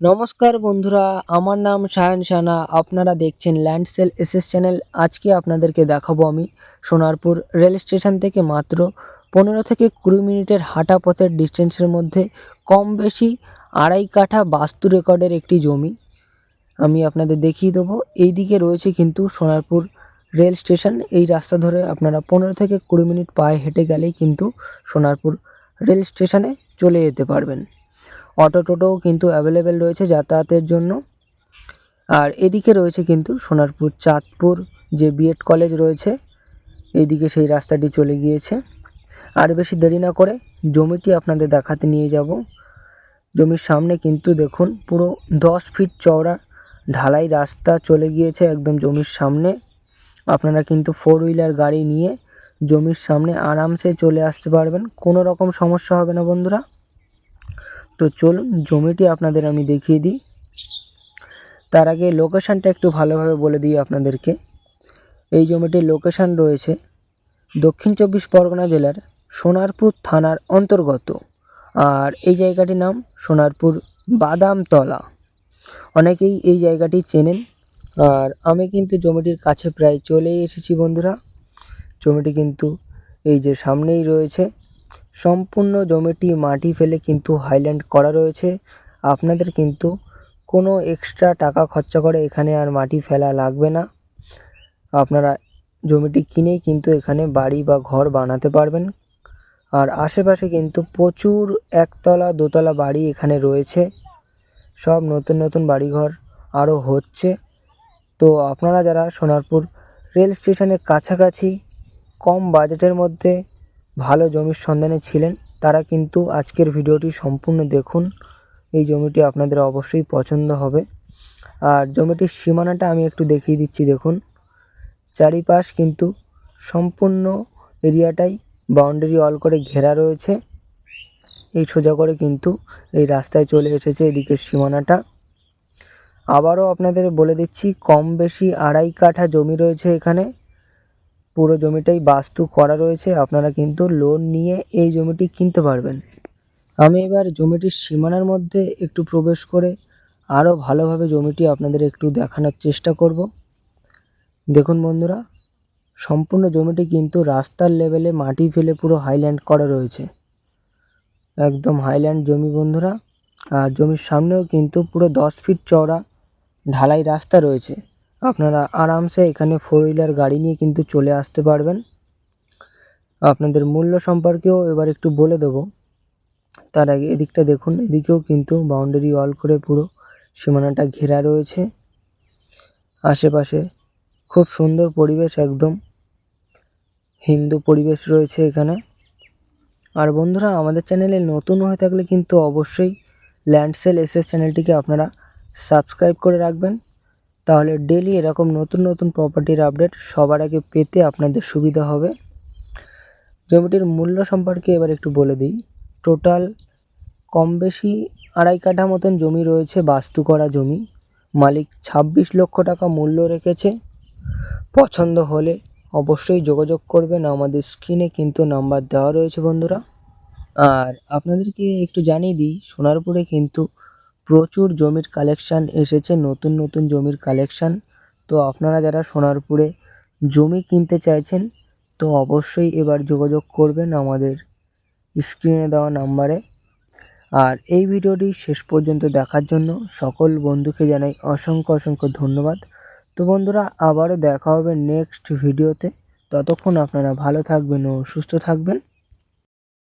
নমস্কার বন্ধুরা, আমার নাম সায়ন সানা। আপনারা দেখছেন ল্যান্ডসেল এসএস চ্যানেল আজকে আপনাদেরকে দেখাবো আমি সোনারপুর রেল স্টেশন থেকে মাত্র পনেরো থেকে কুড়ি মিনিটের হাঁটা পথের ডিস্টেন্সের মধ্যে কম বেশি আড়াই কাঠা বাস্তু রেকর্ডের একটি জমি আমি আপনাদের দেখিয়ে দেবো। এই দিকে রয়েছে কিন্তু সোনারপুর রেল স্টেশন। এই রাস্তা ধরে আপনারা পনেরো থেকে কুড়ি মিনিট পায়ে হেঁটে গেলেই কিন্তু সোনারপুর রেল স্টেশনে চলে যেতে পারবেন। অটো টোটোও কিন্তু অ্যাভেলেবেল রয়েছে যাতায়াতের জন্য। আর এদিকে রয়েছে কিন্তু সোনারপুর, চাঁদপুর যে বিএড কলেজ রয়েছে, এদিকে সেই রাস্তাটি চলে গিয়েছে। আর বেশি দেরি না করে জমিটি আপনাদের দেখাতে নিয়ে যাব। জমির সামনে কিন্তু দেখুন পুরো দশ ফিট চওড়া ঢালাই রাস্তা চলে গিয়েছে একদম জমির সামনে। আপনারা কিন্তু ফোর হুইলার গাড়ি নিয়ে জমির সামনে আরামসে চলে আসতে পারবেন। কোনো রকম সমস্যা হবে না বন্ধুরা। তো চলুন, জমিটি আপনাদের আমি দেখিয়ে দিই। তার আগে লোকেশানটা একটু ভালোভাবে বলে দিই আপনাদেরকে। এই জমিটির লোকেশান রয়েছে দক্ষিণ চব্বিশ পরগনা জেলার সোনারপুর থানার অন্তর্গত। আর এই জায়গাটির নাম সোনারপুর বাদামতলা। অনেকেই এই জায়গাটি চেনেন। আর আমি কিন্তু জমিটির কাছে প্রায় চলেই এসেছি বন্ধুরা। জমিটি কিন্তু এই যে সামনেই রয়েছে। সম্পূর্ণ জমিটি মাটি ফেলে কিন্তু হাইল্যান্ড করা রয়েছে। আপনাদের কিন্তু কোনো এক্সট্রা টাকা খরচা করে এখানে আর মাটি ফেলা লাগবে না। আপনারা জমিটি কিনেই কিন্তু এখানে বাড়ি বা ঘর বানাতে পারবেন। আর আশেপাশে কিন্তু প্রচুর একতলা, দোতলা বাড়ি এখানে রয়েছে। সব নতুন নতুন বাড়িঘর আরও হচ্ছে। তো আপনারা যারা সোনারপুর রেল স্টেশনের কাছাকাছি কম বাজেটের মধ্যে ভালো জমির সন্ধানে ছিলেন, তারা কিন্তু আজকের ভিডিওটি সম্পূর্ণ দেখুন। এই জমিটি আপনাদের অবশ্যই পছন্দ হবে। আর জমিটির সীমানাটা আমি একটু দেখিয়ে দিচ্ছি, দেখুন। চারিপাশ কিন্তু সম্পূর্ণ এরিয়াটাই বাউন্ডারি অল করে ঘেরা রয়েছে। এই সোজা করে কিন্তু এই রাস্তায় চলে এসেছে এদিকের সীমানাটা। আবারও আপনাদের বলে দিচ্ছি, কম বেশি আড়াই কাঠা জমি রয়েছে এখানে। পুরো জমিটাই বাস্তু করা রয়েছে, আপনারা কিন্তু লোন নিয়ে এই জমিটি কিনতে পারবেন। আমি এবার জমিটির সীমানার মধ্যে একটু প্রবেশ করে আরও ভালোভাবে জমিটি আপনাদের একটু দেখানোর চেষ্টা করব। দেখুন বন্ধুরা, সম্পূর্ণ জমিটি কিন্তু রাস্তার লেভেলে মাটি ফেলে পুরো হাইল্যান্ড করা রয়েছে। একদম হাইল্যান্ড জমি বন্ধুরা, আর জমির সামনেও কিন্তু পুরো দশ ফিট চওড়া ঢালাই রাস্তা রয়েছে। আপনারা আরামসে এখানে ফোর হুইলার গাড়ি নিয়ে কিন্তু চলে আসতে পারবেন। আপনাদের মূল্য সম্পর্কেও এবার একটু বলে দেবো। তার আগে এদিকটা দেখুন, এদিকেও কিন্তু বাউন্ডারি ওয়াল করে পুরো সীমানাটা ঘেরা রয়েছে। আশেপাশে খুব সুন্দর পরিবেশ একদম। হিন্দু পরিবেশ রয়েছে এখানে। আর বন্ধুরা, আমাদের চ্যানেলে নতুন হয়ে থাকলে কিন্তু অবশ্যই ল্যান্ডসেল এসএস চ্যানেলটিকে আপনারা সাবস্ক্রাইব করে রাখবেন। তাহলে ডেলি এরকম নতুন নতুন প্রপার্টির আপডেট সবার আগে পেতে আপনাদের সুবিধা হবে। জমিটির মূল্য সম্পর্কে এবার একটু বলে দিই। টোটাল কম বেশি আড়াই কাঠা মতন জমি রয়েছে বাস্তু করা জমি। মালিক ছাব্বিশ লক্ষ টাকা মূল্য রেখেছে। পছন্দ হলে অবশ্যই যোগাযোগ করবেন। আমাদের স্ক্রিনে কিন্তু নাম্বার দেওয়া রয়েছে বন্ধুরা। আর আপনাদেরকে একটু জানিয়ে দিই, সোনারপুরে কিন্তু প্রচুর জমির কালেকশান এসেছে, নতুন নতুন জমির কালেকশান তো আপনারা যারা সোনারপুরে জমি কিনতে চাইছেন, তো অবশ্যই এবার যোগাযোগ করবেন আমাদের স্ক্রিনে দেওয়া নাম্বারে আর এই ভিডিওটি শেষ পর্যন্ত দেখার জন্য সকল বন্ধুকে জানাই অসংখ্য অসংখ্য ধন্যবাদ। তো বন্ধুরা, আবারও দেখা হবে নেক্সট ভিডিওতে ততক্ষণ আপনারা ভালো থাকবেন ও সুস্থ থাকবেন।